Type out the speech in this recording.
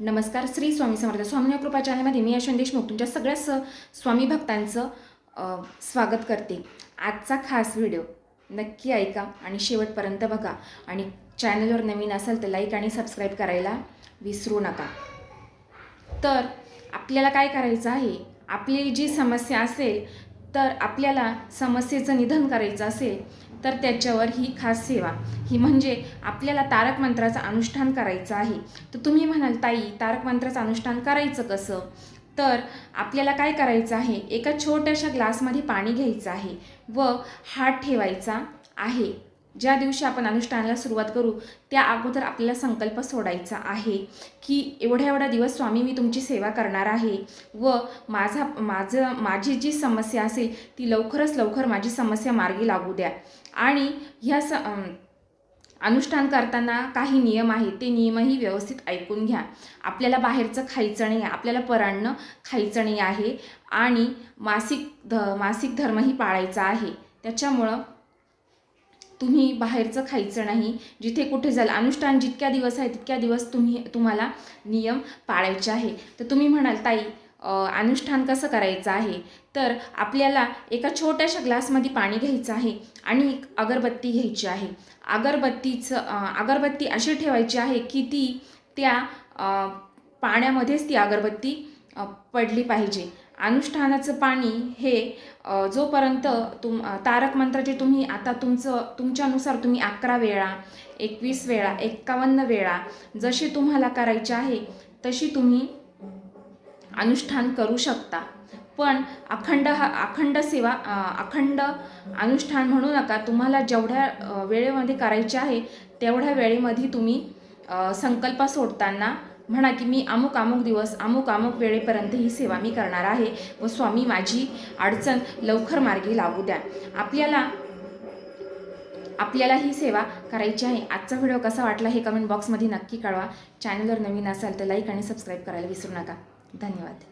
नमस्कार श्री स्वामी समर्थ. स्वामी कृपा चॅनलमध्ये मी यशवंत देशमुख. तुमच्या सगळ्या स स्वामी भक्तांचं स्वागत करते. आजचा खास व्हिडिओ नक्की ऐका आणि शेवटपर्यंत बघा. आणि चॅनलवर नवीन असाल तर लाईक आणि सबस्क्राईब करायला विसरू नका. तर आपल्याला काय करायचं आहे? आपली जी समस्या असेल तर आपल्याला समस्येचं निधन करायचं असेल तर त्याच्यावर ही खास सेवा. ही म्हणजे आपल्याला तारक मंत्राचं अनुष्ठान करायचं आहे. तर तुम्ही म्हणाल ताई तारक मंत्राचं अनुष्ठान करायचं कसं? तर आपल्याला काय करायचं आहे? एका छोट्याशा ग्लासमध्ये पाणी घ्यायचं आहे व हात ठेवायचा आहे. ज्या दिवशी आपण अनुष्ठानाला सुरुवात करू त्या अगोदर आपल्याला संकल्प सोडायचा आहे की एवढ्या एवढा दिवस स्वामी मी तुमची सेवा करणार आहे व माझा माझं माझी जी समस्या असेल ती लवकरच लवकर माझी समस्या मार्गी लागू द्या. आणि ह्या स अनुष्ठान करताना काही नियम आहेत ते नियमही व्यवस्थित ऐकून घ्या. आपल्याला बाहेरचं खायचं नाही आहे आपल्याला पराण्ण खायचं नाही आहे आणि मासिक ध मासिक धर्मही पाळायचा आहे. त्याच्यामुळं तुम्ही बाहेरचं खायचं नाही जिथे कुठे जाल अनुष्ठान जितक्या दिवस आहे तितक्या दिवस तुम्ही तुम्हाला नियम पाळायचे आहे. तर तुम्ही म्हणाल ताई अनुष्ठान कसं करायचं आहे? तर आपल्याला एका छोट्याशा ग्लासमध्ये पाणी घ्यायचं आहे आणि एक अगरबत्ती घ्यायची आहे. अगरबत्तीचं अगरबत्ती अशी ठेवायची आहे की ती त्या पाण्यामध्येच ती अगरबत्ती पडली पाहिजे. अनुष्ठानाचं पाणी हे जोपर्यंत तुम तारक मंत्राचे तुम्ही आता तुमचं तुमच्यानुसार तुम्ही अकरा वेळा एकवीस वेळा एक्कावन्न वेळा जशी तुम्हाला करायची आहे तशी तुम्ही अनुष्ठान करू शकता. पण अखंड हा अखंड सेवा अखंड अनुष्ठान म्हणू नका. तुम्हाला जेवढ्या वेळेमध्ये करायचे आहे तेवढ्या वेळेमध्ये तुम्ही संकल्प सोडताना म्हणा की मी अमुक अमुक दिवस अमुक अमुक वेळेपर्यंत ही सेवा मी करणार आहे व स्वामी माझी अडचण लवकर मार्गी लागू द्या. आपल्याला आपल्याला ही सेवा करायची आहे. आजचा व्हिडिओ कसा वाटला हे कमेंट बॉक्समध्ये नक्की कळवा. चॅनलवर नवीन असाल तर लाईक आणि सबस्क्राईब करायला विसरू नका. धन्यवाद.